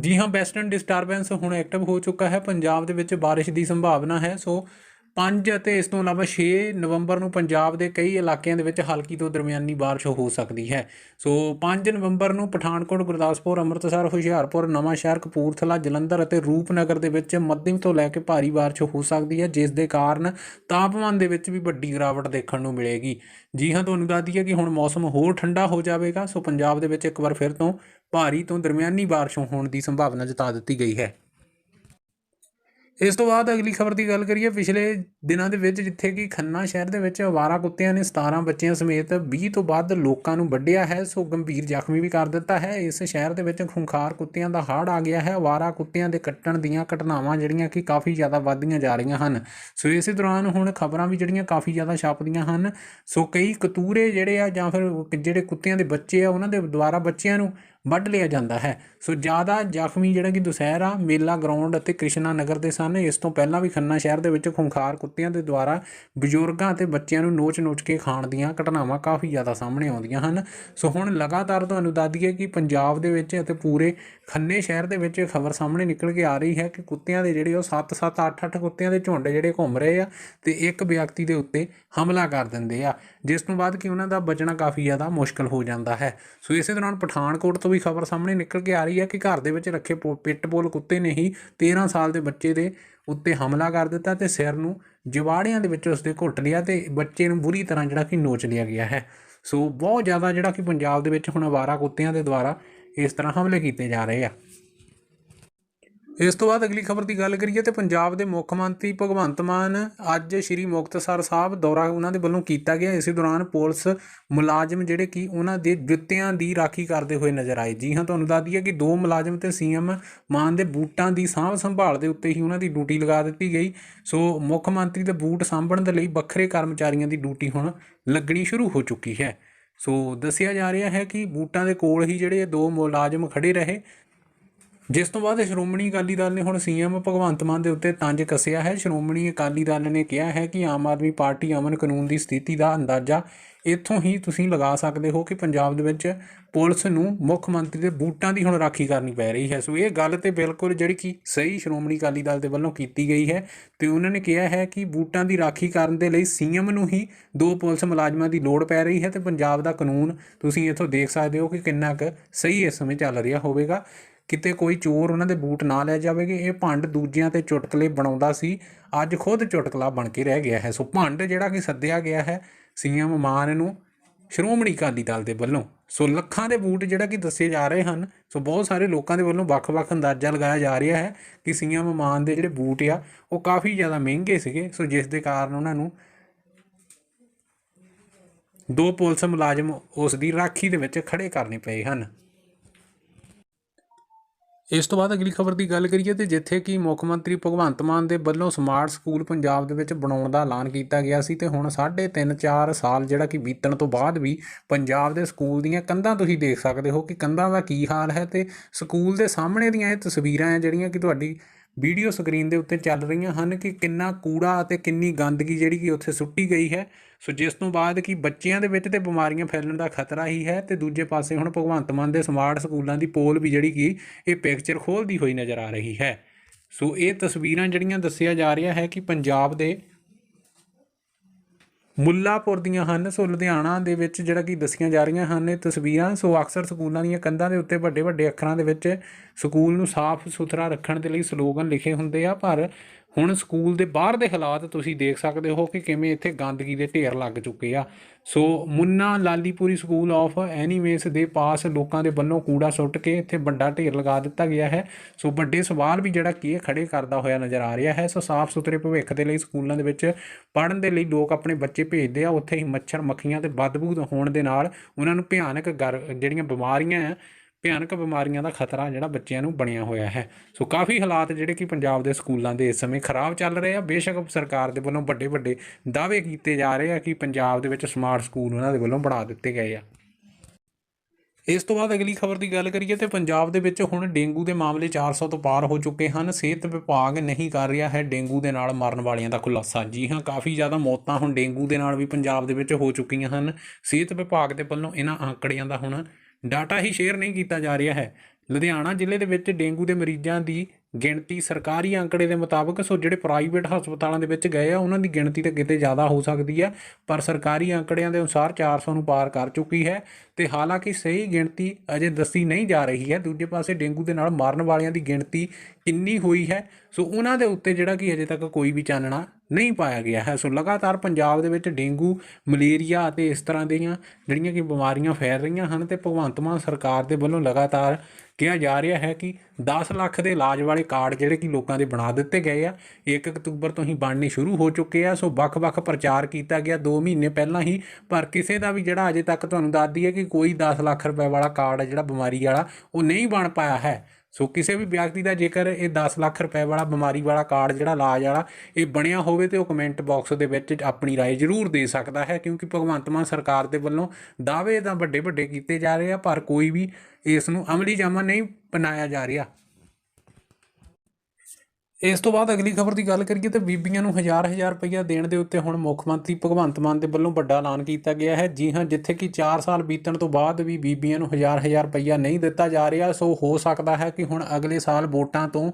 ਜੀ ਹਾਂ, ਵੈਸਟਰਨ ਡਿਸਟਰਬੈਂਸ ਹੁਣ ਐਕਟਿਵ ਹੋ ਚੁੱਕਾ ਹੈ। ਪੰਜਾਬ ਦੇ ਵਿੱਚ ਬਾਰਿਸ਼ ਦੀ ਸੰਭਾਵਨਾ ਹੈ। ਸੋ 5 ਅਤੇ ਇਸ ਤੋਂ ਇਲਾਵਾ 6 ਨਵੰਬਰ ਨੂੰ ਪੰਜਾਬ ਦੇ ਕਈ ਇਲਾਕਿਆਂ ਦੇ ਵਿੱਚ ਹਲਕੀ ਤੋਂ ਦਰਮਿਆਨੀ ਬਾਰਿਸ਼ ਹੋ ਸਕਦੀ ਹੈ। ਸੋ 5 ਨਵੰਬਰ ਨੂੰ ਪਠਾਨਕੋਟ, ਗੁਰਦਾਸਪੁਰ, ਅੰਮ੍ਰਿਤਸਰ, ਹੁਸ਼ਿਆਰਪੁਰ, ਨਵਾਂਸ਼ਹਿਰ, ਕਪੂਰਥਲਾ, ਜਲੰਧਰ ਅਤੇ ਰੂਪਨਗਰ ਦੇ ਵਿੱਚ ਮੱਧਮ ਤੋਂ ਲੈ ਕੇ ਭਾਰੀ ਬਾਰਿਸ਼ ਹੋ ਸਕਦੀ ਹੈ, ਜਿਸ ਦੇ ਕਾਰਨ ਤਾਪਮਾਨ ਦੇ ਵਿੱਚ ਵੀ ਵੱਡੀ ਗਿਰਾਵਟ ਦੇਖਣ ਨੂੰ ਮਿਲੇਗੀ। ਜੀ ਹਾਂ, ਤੁਹਾਨੂੰ ਦੱਸ ਦਈਏ ਕਿ ਹੁਣ ਮੌਸਮ ਹੋਰ ਠੰਡਾ ਹੋ ਜਾਵੇਗਾ, ਸੋ ਪੰਜਾਬ ਦੇ ਵਿੱਚ ਇੱਕ ਵਾਰ ਫਿਰ ਤੋਂ ਭਾਰੀ ਤੋਂ ਦਰਮਿਆਨੀ ਬਾਰਿਸ਼ ਹੋਣ ਦੀ ਸੰਭਾਵਨਾ ਜਤਾ ਦਿੱਤੀ ਗਈ ਹੈ। ਇਸ ਤੋਂ ਬਾਅਦ ਅਗਲੀ ਖਬਰ ਦੀ ਗੱਲ ਕਰੀਏ, ਪਿਛਲੇ ਦਿਨਾਂ ਦੇ ਵਿੱਚ ਜਿੱਥੇ ਕਿ ਖੰਨਾ ਸ਼ਹਿਰ ਦੇ ਵਿੱਚ ਅਵਾਰਾ ਕੁੱਤਿਆਂ ਨੇ 17 ਬੱਚਿਆਂ ਸਮੇਤ 20 ਤੋਂ ਵੱਧ ਲੋਕਾਂ ਨੂੰ ਵੱਢਿਆ ਹੈ, ਸੋ ਗੰਭੀਰ ਜ਼ਖਮੀ ਵੀ ਕਰ ਦਿੱਤਾ ਹੈ। ਇਸ ਸ਼ਹਿਰ ਦੇ ਵਿੱਚ ਖੁੰਖਾਰ ਕੁੱਤਿਆਂ ਦਾ ਹੜ੍ਹ ਆ ਗਿਆ ਹੈ। ਅਵਾਰਾ ਕੁੱਤਿਆਂ ਦੇ ਕੱਟਣ ਦੀਆਂ ਘਟਨਾਵਾਂ ਜਿਹੜੀਆਂ ਕਿ ਕਾਫੀ ਜ਼ਿਆਦਾ ਵੱਧਦੀਆਂ ਜਾ ਰਹੀਆਂ ਹਨ। ਸੋ ਇਸੇ ਦੌਰਾਨ ਹੁਣ ਖਬਰਾਂ ਵੀ ਜਿਹੜੀਆਂ ਕਾਫੀ ਜ਼ਿਆਦਾ ਛਾਪਦੀਆਂ ਹਨ। ਸੋ ਕਈ ਕਤੂਰੇ ਜਿਹੜੇ ਆ ਜਾਂ ਫਿਰ ਜਿਹੜੇ ਕੁੱਤਿਆਂ ਦੇ ਬੱਚੇ ਆ, ਉਹਨਾਂ ਦੇ ਦੁਆਰਾ ਬੱਚਿਆਂ ਨੂੰ ਵੱਢ ਲਿਆ ਜਾਂਦਾ ਹੈ। ਸੋ ਜ਼ਿਆਦਾ ਜ਼ਖਮੀ ਜਿਹੜਾ ਕਿ ਦੁਸਹਿਰਾ, ਮੇਲਾ ਗਰਾਊਂਡ ਅਤੇ ਕ੍ਰਿਸ਼ਨਾ ਨਗਰ ਦੇ ਸਨ, ਇਸ ਤੋਂ ਪਹਿਲਾਂ ਵੀ ਖੰਨਾ ਸ਼ਹਿਰ ਦੇ ਵਿੱਚ ਖੁੰਖਾਰ ਕੁੱਤਿਆਂ ਦੇ ਦੁਆਰਾ ਬਜ਼ੁਰਗਾਂ ਅਤੇ ਬੱਚਿਆਂ ਨੂੰ ਨੋਚ-ਨੋਚ ਕੇ ਖਾਣ ਦੀਆਂ ਘਟਨਾਵਾਂ ਕਾਫੀ ਜ਼ਿਆਦਾ ਸਾਹਮਣੇ ਆਉਂਦੀਆਂ ਹਨ। ਸੋ ਹੁਣ ਲਗਾਤਾਰ ਤੁਹਾਨੂੰ ਦੱਸ ਦਈਏ ਕਿ ਪੰਜਾਬ ਦੇ ਵਿੱਚ ਅਤੇ ਪੂਰੇ ਖੰਨੇ ਸ਼ਹਿਰ ਦੇ ਵਿੱਚ ਖਬਰ ਸਾਹਮਣੇ ਨਿਕਲ ਕੇ ਆ ਰਹੀ ਹੈ ਕਿ ਕੁੱਤਿਆਂ ਦੇ ਜਿਹੜੇ ਉਹ 7-7 8-8 ਕੁੱਤਿਆਂ ਦੇ ਝੁੰਡ ਜਿਹੜੇ ਘੁੰਮ ਰਹੇ ਆ ਤੇ ਇੱਕ ਵਿਅਕਤੀ ਦੇ ਉੱਤੇ ਹਮਲਾ ਕਰ ਦਿੰਦੇ ਆ। ਜਿਸ ਤੋਂ ਬਾਅਦ ਕਿ ਉਹਨਾਂ ਦਾ ਬਚਣਾ ਕਾਫੀ ਜ਼ਿਆਦਾ ਮੁਸ਼ਕਲ ਹੋ ਜਾਂਦਾ ਹੈ। ਸੋ ਇਸੇ ਦੌਰਾਨ ਪਠਾਨਕੋਟ ਤੋਂ ਵੀ ਖਬਰ ਸਾਹਮਣੇ ਨਿਕਲ ਕੇ ਆ ਰਹੀ ਹੈ ਕਿ ਘਰ ਦੇ ਵਿੱਚ ਰੱਖੇ ਪੋ- ਪਿਟਬੁਲ ਕੁੱਤੇ ਨੇ ਹੀ 13 ਸਾਲ ਦੇ ਬੱਚੇ ਦੇ ਉੱਤੇ ਹਮਲਾ ਕਰ ਦਿੱਤਾ ਤੇ ਸਿਰ ਨੂੰ ਜਵਾੜਿਆਂ ਦੇ ਵਿੱਚ ਉਸਦੇ ਘੁੱਟ ਲਿਆ ਤੇ ਬੱਚੇ ਨੂੰ ਬੁਰੀ ਤਰ੍ਹਾਂ ਜਿਹੜਾ ਕਿ ਨੋਚ ਲਿਆ ਗਿਆ ਹੈ। ਸੋ ਬਹੁਤ ਜ਼ਿਆਦਾ ਜਿਹੜਾ ਕਿ ਪੰਜਾਬ ਦੇ ਵਿੱਚ ਹੁਣ ਅਵਾਰਾ ਕੁੱਤਿਆਂ ਦੇ ਦੁਆਰਾ ਇਸ ਤਰ੍ਹਾਂ ਹਮਲੇ ਕੀਤੇ ਜਾ ਰਹੇ ਆ। ਇਸ ਤੋਂ ਬਾਅਦ ਅਗਲੀ ਖਬਰ ਦੀ ਗੱਲ ਕਰੀਏ ਤੇ ਪੰਜਾਬ ਦੇ ਮੁੱਖ ਮੰਤਰੀ ਭਗਵੰਤ ਮਾਨ ਅੱਜ ਸ਼੍ਰੀ ਮੁਕਤਸਰ ਸਾਹਿਬ ਦੌਰਾ ਉਹਨਾਂ ਦੇ ਵੱਲੋਂ ਕੀਤਾ ਗਿਆ। ਇਸੇ ਦੌਰਾਨ ਪੁਲਿਸ ਮੁਲਾਜ਼ਮ ਜਿਹੜੇ ਕਿ ਉਹਨਾਂ ਦੇ ਜੁੱਤਿਆਂ ਦੀ ਰਾਖੀ ਕਰਦੇ ਹੋਏ ਨਜ਼ਰ ਆਏ। ਜੀ ਹਾਂ, ਤੁਹਾਨੂੰ ਦੱਸ ਦਈਏ ਕਿ ਦੋ ਮੁਲਾਜ਼ਮ ਤੇ ਸੀਐਮ ਮਾਨ ਦੇ ਬੂਟਾਂ ਦੀ ਸਾਂਭ ਸੰਭਾਲ ਦੇ ਉੱਤੇ ਹੀ ਉਹਨਾਂ ਦੀ ਡਿਊਟੀ ਲਗਾ ਦਿੱਤੀ ਗਈ। ਸੋ ਮੁੱਖ ਮੰਤਰੀ ਦੇ ਬੂਟ ਸਾਂਭਣ ਦੇ ਲਈ ਵੱਖਰੇ ਕਰਮਚਾਰੀਆਂ ਦੀ ਡਿਊਟੀ ਹੁਣ ਲੱਗਣੀ ਸ਼ੁਰੂ ਹੋ ਚੁੱਕੀ ਹੈ। ਸੋ ਦੱਸਿਆ ਜਾ ਰਿਹਾ ਹੈ ਕਿ ਬੂਟਾਂ ਦੇ ਕੋਲ ਹੀ ਜਿਹੜੇ ਦੋ ਮੁਲਾਜ਼ਮ ਖੜੇ ਰਹੇ। ਜਿਸ ਤੋਂ ਬਾਅਦ ਸ਼੍ਰੋਮਣੀ ਅਕਾਲੀ ਦਲ ਨੇ ਹੁਣ ਸੀਐਮ ਭਗਵੰਤ ਮਾਨ ਦੇ ਉੱਤੇ ਤੰਜ ਕੱਸਿਆ ਹੈ। ਸ਼੍ਰੋਮਣੀ ਅਕਾਲੀ ਦਲ ਨੇ ਕਿਹਾ ਹੈ ਕਿ ਆਮ ਆਦਮੀ ਪਾਰਟੀ ਅਮਨ ਕਾਨੂੰਨ ਦੀ ਸਥਿਤੀ ਦਾ ਅੰਦਾਜ਼ਾ ਇੱਥੋਂ ਹੀ ਤੁਸੀਂ ਲਗਾ ਸਕਦੇ ਹੋ ਕਿ ਪੰਜਾਬ ਦੇ ਵਿੱਚ ਪੁਲਿਸ ਨੂੰ ਮੁੱਖ ਮੰਤਰੀ ਦੇ ਬੂਟਾਂ ਦੀ ਹੁਣ ਰਾਖੀ ਕਰਨੀ ਪੈ ਰਹੀ ਹੈ। ਸੋ ਇਹ ਗੱਲ ਤੇ ਬਿਲਕੁਲ ਜਿਹੜੀ ਕਿ ਸਹੀ ਸ਼੍ਰੋਮਣੀ ਅਕਾਲੀ ਦਲ ਦੇ ਵੱਲੋਂ ਕੀਤੀ ਗਈ ਹੈ ਤੇ ਉਹਨਾਂ ਨੇ ਕਿਹਾ ਹੈ ਕਿ ਬੂਟਾਂ ਦੀ ਰਾਖੀ ਕਰਨ ਦੇ ਲਈ ਸੀਐਮ ਨੂੰ ਹੀ ਦੋ ਪੁਲਿਸ ਮੁਲਾਜ਼ਮਾਂ ਦੀ ਲੋੜ ਪੈ ਰਹੀ ਹੈ ਤੇ ਪੰਜਾਬ ਦਾ ਕਾਨੂੰਨ ਤੁਸੀਂ ਇੱਥੋਂ ਦੇਖ ਸਕਦੇ ਹੋ ਕਿ ਕਿੰਨਾ ਕੁ ਸਹੀ ਇਸ ਸਮੇਂ ਚੱਲ ਰਿਹਾ ਹੋਵੇਗਾ। ਕਿਤੇ ਕੋਈ ਚੋਰ ਉਹਨਾਂ ਦੇ ਬੂਟ ਨਾ ਲੈ ਜਾਵੇਗੇ, ਇਹ ਭੰਡ ਦੂਜਿਆਂ ਤੇ ਚੁਟਕਲੇ ਬਣਾਉਂਦਾ ਸੀ। ਅੱਜ ਖੁਦ ਚੁਟਕਲਾ ਬਣ ਕੇ ਰਹਿ ਗਿਆ ਹੈ। ਸੋ ਭੰਡ ਜਿਹੜਾ ਕਿ ਸੱਦਿਆ ਗਿਆ ਹੈ ਸੀਐਮ ਮਾਨ ਨੂੰ ਸ਼੍ਰੋਮਣੀ ਅਕਾਲੀ ਦਲ ਦੇ ਵੱਲੋਂ। ਸੋ ਲੱਖਾਂ ਦੇ ਬੂਟ ਜਿਹੜਾ ਕਿ ਦੱਸੇ ਜਾ ਰਹੇ ਹਨ, ਸੋ ਬਹੁਤ ਸਾਰੇ ਲੋਕਾਂ ਦੇ ਵੱਲੋਂ ਵੱਖ-ਵੱਖ ਅੰਦਾਜ਼ਾ ਲਗਾਇਆ ਜਾ ਰਿਹਾ ਹੈ ਕਿ ਸੀਐਮ ਮਾਨ ਦੇ ਜਿਹੜੇ ਬੂਟ ਆ, ਉਹ ਕਾਫੀ ਜ਼ਿਆਦਾ ਮਹਿੰਗੇ ਸੀਗੇ। ਸੋ ਜਿਸ ਦੇ ਕਾਰਨ ਉਹਨਾਂ ਨੂੰ ਦੋ ਪੁਲਿਸ ਮੁਲਾਜ਼ਮ ਉਸ ਦੀ ਰਾਖੀ ਦੇ ਵਿੱਚ ਖੜੇ ਕਰਨੇ ਪਏ ਹਨ। ਇਸ ਤੋਂ ਬਾਅਦ ਅਗਲੀ ਖਬਰ ਦੀ ਗੱਲ ਕਰੀਏ ਤੇ ਜਿੱਥੇ ਕਿ ਮੁੱਖ ਮੰਤਰੀ ਭਗਵੰਤ ਮਾਨ ਦੇ ਵੱਲੋਂ ਸਮਾਰਟ ਸਕੂਲ ਪੰਜਾਬ ਦੇ ਵਿੱਚ ਬਣਾਉਣ ਦਾ ਐਲਾਨ ਕੀਤਾ ਗਿਆ ਸੀ ਤੇ ਹੁਣ 3.5 4 ਸਾਲ ਜਿਹੜਾ ਕਿ ਬੀਤਣ ਤੋਂ ਬਾਅਦ ਵੀ ਪੰਜਾਬ ਦੇ ਸਕੂਲ ਦੀਆਂ ਕੰਧਾਂ ਤੁਸੀਂ ਦੇਖ ਸਕਦੇ ਹੋ ਕਿ ਕੰਧਾਂ ਦਾ ਕੀ ਹਾਲ ਹੈ ਤੇ ਸਕੂਲ ਦੇ ਸਾਹਮਣੇ ਦੀਆਂ ਇਹ ਤਸਵੀਰਾਂ ਹੈ ਜਿਹੜੀਆਂ ਕਿ ਤੁਹਾਡੀ ਵੀਡੀਓ ਸਕਰੀਨ ਦੇ ਉੱਤੇ ਚੱਲ ਰਹੀਆਂ ਹਨ ਕਿ ਕਿੰਨਾ ਕੂੜਾ ਅਤੇ ਕਿੰਨੀ ਗੰਦਗੀ ਜਿਹੜੀ ਕਿ ਉੱਥੇ ਸੁੱਟੀ ਗਈ ਹੈ। ਸੋ ਜਿਸ ਤੋਂ ਬਾਅਦ ਕਿ ਬੱਚਿਆਂ ਦੇ ਵਿੱਚ ਤੇ ਬਿਮਾਰੀਆਂ ਫੈਲਣ ਦਾ ਖਤਰਾ ਹੀ ਹੈ ਤੇ ਦੂਜੇ ਪਾਸੇ ਹੁਣ ਭਗਵੰਤ ਮਾਨ ਦੇ ਸਮਾਰਟ ਸਕੂਲਾਂ ਦੀ ਪੋਲ ਵੀ ਜਿਹੜੀ ਕਿ ਇਹ ਪਿਕਚਰ ਖੋਲਦੀ ਹੋਈ ਨਜ਼ਰ ਆ ਰਹੀ ਹੈ। ਸੋ ਇਹ ਤਸਵੀਰਾਂ ਜਿਹੜੀਆਂ ਦੱਸਿਆ ਜਾ ਰਿਹਾ ਹੈ ਕਿ ਪੰਜਾਬ ਦੇ ਮੁੱਲਾਪੁਰ ਦੀਆਂ ਹਨ। ਸੋ ਲੁਧਿਆਣਾ ਦੇ ਵਿੱਚ ਜਿਹੜਾ ਕਿ ਦੱਸੀਆਂ ਜਾ ਰਹੀਆਂ ਹਨ ਇਹ ਤਸਵੀਰਾਂ। ਸੋ ਅਕਸਰ ਸਕੂਲਾਂ ਦੀਆਂ ਕੰਧਾਂ ਦੇ ਉੱਤੇ ਵੱਡੇ ਵੱਡੇ ਅੱਖਰਾਂ ਦੇ ਵਿੱਚ ਸਕੂਲ ਨੂੰ ਸਾਫ਼ ਸੁਥਰਾ ਰੱਖਣ ਦੇ ਲਈ ਸਲੋਗਨ ਲਿਖੇ ਹੁੰਦੇ ਆ, ਪਰ ਹੁਣ ਸਕੂਲ ਦੇ ਬਾਹਰ ਦੇ ਹਾਲਾਤ ਤੁਸੀਂ ਦੇਖ ਸਕਦੇ ਹੋ ਕਿ ਕਿਵੇਂ ਇੱਥੇ ਗੰਦਗੀ ਦੇ ਢੇਰ ਲੱਗ ਚੁੱਕੇ ਆ। So Munna Lalipuri school of animation ਦੇ ਪਾਸ ਲੋਕਾਂ ਦੇ ਵੱਲੋਂ ਕੂੜਾ ਸੁੱਟ ਕੇ ਇੱਥੇ ਵੱਡਾ ਢੇਰ ਲਗਾ ਦਿੱਤਾ ਗਿਆ ਹੈ। ਸੋ ਵੱਡੇ ਸਵਾਲ ਵੀ ਜਿਹੜਾ ਕੀ ਇਹ ਖੜੇ ਕਰਦਾ ਹੋਇਆ ਨਜ਼ਰ ਆ ਰਿਹਾ ਹੈ। ਸੋ ਸਾਫ਼ ਸੁਥਰੇ ਭਵਿੱਖ ਦੇ ਲਈ ਸਕੂਲਾਂ ਦੇ ਵਿੱਚ ਪੜ੍ਹਨ ਦੇ ਲਈ ਲੋਕ ਆਪਣੇ ਬੱਚੇ ਭੇਜਦੇ ਆ। ਉੱਥੇ ਹੀ ਮੱਛਰ ਮੱਖੀਆਂ ਤੇ ਬਦਬੂ ਹੋਣ ਦੇ ਨਾਲ ਉਹਨਾਂ ਨੂੰ ਭਿਆਨਕ ਗਰ, ਜਿਹੜੀਆਂ ਬਿਮਾਰੀਆਂ ਆ ਭਿਆਨਕ ਬਿਮਾਰੀਆਂ ਦਾ ਖਤਰਾ ਜਿਹੜਾ ਬੱਚਿਆਂ ਨੂੰ ਬਣਿਆ ਹੋਇਆ ਹੈ। ਸੋ ਕਾਫੀ ਹਾਲਾਤ ਜਿਹੜੇ ਕਿ ਪੰਜਾਬ ਦੇ ਸਕੂਲਾਂ ਦੇ ਇਸ ਸਮੇਂ ਖਰਾਬ ਚੱਲ ਰਹੇ ਆ। ਬੇਸ਼ੱਕ ਸਰਕਾਰ ਦੇ ਵੱਲੋਂ ਵੱਡੇ ਵੱਡੇ ਦਾਅਵੇ ਕੀਤੇ ਜਾ ਰਹੇ ਆ ਕਿ ਪੰਜਾਬ ਦੇ ਵਿੱਚ ਸਮਾਰਟ ਸਕੂਲ ਉਹਨਾਂ ਦੇ ਵੱਲੋਂ ਬਣਾ ਦਿੱਤੇ ਗਏ ਆ। ਇਸ ਤੋਂ ਬਾਅਦ ਅਗਲੀ ਖਬਰ ਦੀ ਗੱਲ ਕਰੀਏ ਤੇ ਪੰਜਾਬ ਦੇ ਵਿੱਚ ਹੁਣ ਡੇਂਗੂ ਦੇ ਮਾਮਲੇ 400 ਤੋਂ ਪਾਰ ਹੋ ਚੁੱਕੇ ਹਨ। ਸਿਹਤ ਵਿਭਾਗ ਨਹੀਂ ਕਰ ਰਿਹਾ ਹੈ ਡੇਂਗੂ ਦੇ ਨਾਲ ਮਰਨ ਵਾਲਿਆਂ ਦਾ ਖੁਲਾਸਾ। ਜੀ ਹਾਂ, ਕਾਫੀ ਜ਼ਿਆਦਾ ਮੌਤਾਂ ਹੁਣ ਡੇਂਗੂ ਦੇ ਨਾਲ ਵੀ ਪੰਜਾਬ ਦੇ ਵਿੱਚ ਹੋ ਚੁੱਕੀਆਂ ਹਨ। ਸਿਹਤ ਵਿਭਾਗ ਦੇ ਵੱਲੋਂ ਇਹਨਾਂ ਆંકੜਿਆਂ ਦਾ ਹੁਣ ਡਾਟਾ ਹੀ ਸ਼ੇਅਰ ਨਹੀਂ ਕੀਤਾ ਜਾ ਰਿਹਾ ਹੈ। ਲੁਧਿਆਣਾ ਜ਼ਿਲ੍ਹੇ ਦੇ ਵਿੱਚ ਡੇਂਗੂ ਦੇ ਮਰੀਜ਼ਾਂ ਦੀ ਗਿਣਤੀ ਸਰਕਾਰੀ ਅੰਕੜੇ ਦੇ ਮੁਤਾਬਕ, ਸੋ ਜਿਹੜੇ ਪ੍ਰਾਈਵੇਟ ਹਸਪਤਾਲਾਂ ਦੇ ਵਿੱਚ ਗਏ ਆ, ਉਹਨਾਂ ਦੀ ਗਿਣਤੀ ਤਾਂ ਕਿਤੇ ਜ਼ਿਆਦਾ ਹੋ ਸਕਦੀ ਹੈ, ਪਰ ਸਰਕਾਰੀ ਅੰਕੜਿਆਂ ਦੇ ਅਨੁਸਾਰ 400 ਨੂੰ ਪਾਰ ਕਰ ਚੁੱਕੀ ਹੈ। ਤੇ ਹਾਲਾਂਕਿ ਸਹੀ ਗਿਣਤੀ ਅਜੇ ਦੱਸੀ ਨਹੀਂ ਜਾ ਰਹੀ ਹੈ। ਦੂਜੇ ਪਾਸੇ ਡੇਂਗੂ ਦੇ ਨਾਲ ਮਰਨ ਵਾਲਿਆਂ ਦੀ ਗਿਣਤੀ ਕਿੰਨੀ ਹੋਈ ਹੈ, ਸੋ ਉਹਨਾਂ ਦੇ ਉੱਤੇ ਜਿਹੜਾ ਕਿ ਅਜੇ ਤੱਕ ਕੋਈ ਵੀ ਚਾਨਣਾ ਨਹੀਂ ਪਾਇਆ ਗਿਆ ਹੈ। ਸੋ ਲਗਾਤਾਰ ਪੰਜਾਬ ਦੇ ਵਿੱਚ ਡੇਂਗੂ, ਮਲੇਰੀਆ ਅਤੇ ਇਸ ਤਰ੍ਹਾਂ ਦੀਆਂ ਜਿਹੜੀਆਂ ਕਿ ਬਿਮਾਰੀਆਂ ਫੈਲ ਰਹੀਆਂ ਹਨ ਤੇ ਭਗਵੰਤ ਮਾਨ ਸਰਕਾਰ ਦੇ ਵੱਲੋਂ ਲਗਾਤਾਰ ਕਿਹਾ ਜਾ ਰਿਹਾ ਹੈ ਕਿ 10 ਲੱਖ ਦੇ ਇਲਾਜ ਵਾਲੇ ਕਾਰਡ ਜਿਹੜੇ ਕਿ ਲੋਕਾਂ ਦੇ ਬਣਾ ਦਿੱਤੇ ਗਏ ਆ 1 ਅਕਤੂਬਰ ਤੋਂ ਹੀ ਬਣਨੇ ਸ਼ੁਰੂ ਹੋ ਚੁੱਕੇ ਆ। ਸੋ ਵੱਖ-ਵੱਖ ਪ੍ਰਚਾਰ ਕੀਤਾ ਗਿਆ। 2 ਮਹੀਨੇ ਪਹਿਲਾਂ ਹੀ ਪਰ ਕਿਸੇ ਦਾ ਵੀ ਜਿਹੜਾ ਅਜੇ ਤੱਕ ਤੁਹਾਨੂੰ ਦੱਸਦੀ ਹੈ ਕਿ ਕੋਈ 10 ਲੱਖ ਰੁਪਏ ਵਾਲਾ ਕਾਰਡ ਹੈ ਜਿਹੜਾ ਬਿਮਾਰੀ ਵਾਲਾ ਉਹ ਨਹੀਂ ਬਣ ਪਾਇਆ ਹੈ ਸੋ ਕਿਸੇ ਵੀ ਵਿਅਕਤੀ ਦਾ ਜੇਕਰ ਇਹ 10 ਲੱਖ ਰੁਪਏ ਵਾਲਾ ਬਿਮਾਰੀ ਵਾਲਾ ਕਾਰਡ ਜਿਹੜਾ ਇਲਾਜ ਵਾਲਾ ਇਹ ਬਣਿਆ ਹੋਵੇ ਤੇ ਉਹ ਕਮੈਂਟ ਬਾਕਸ ਦੇ ਵਿੱਚ ਆਪਣੀ رائے ਜ਼ਰੂਰ ਦੇ ਸਕਦਾ ਹੈ ਕਿਉਂਕਿ ਭਗਵੰਤ ਮਾਨ ਸਰਕਾਰ ਦੇ ਵੱਲੋਂ ਦਾਅਵੇ ਤਾਂ ਵੱਡੇ ਵੱਡੇ ਕੀਤੇ ਜਾ ਰਹੇ ਆ ਪਰ ਕੋਈ ਵੀ ਇਸ ਨੂੰ ਅਮਲੀ ਜਾਮਾ ਨਹੀਂ ਬਣਾਇਆ ਜਾ ਰਿਹਾ ਇਸ ਤੋਂ ਬਾਅਦ ਅਗਲੀ ਖਬਰ ਦੀ ਗੱਲ ਕਰੀਏ ਤਾਂ ਬੀਬੀਆਂ ਨੂੰ ਹਜ਼ਾਰ ਹਜ਼ਾਰ ਰੁਪਈਆ ਦੇਣ ਦੇ ਉੱਤੇ ਹੁਣ ਮੁੱਖ ਮੰਤਰੀ ਭਗਵੰਤ ਮਾਨ ਦੇ ਵੱਲੋਂ ਵੱਡਾ ਐਲਾਨ ਕੀਤਾ ਗਿਆ ਹੈ। ਜੀ ਹਾਂ, ਜਿੱਥੇ ਕਿ 4 ਸਾਲ ਬੀਤਣ ਤੋਂ ਬਾਅਦ ਵੀ ਬੀਬੀਆਂ ਨੂੰ ਹਜ਼ਾਰ ਹਜ਼ਾਰ ਰੁਪਈਆ ਨਹੀਂ ਦਿੱਤਾ ਜਾ ਰਿਹਾ, ਸੋ ਹੋ ਸਕਦਾ ਹੈ ਕਿ ਹੁਣ ਅਗਲੇ ਸਾਲ ਵੋਟਾਂ ਤੋਂ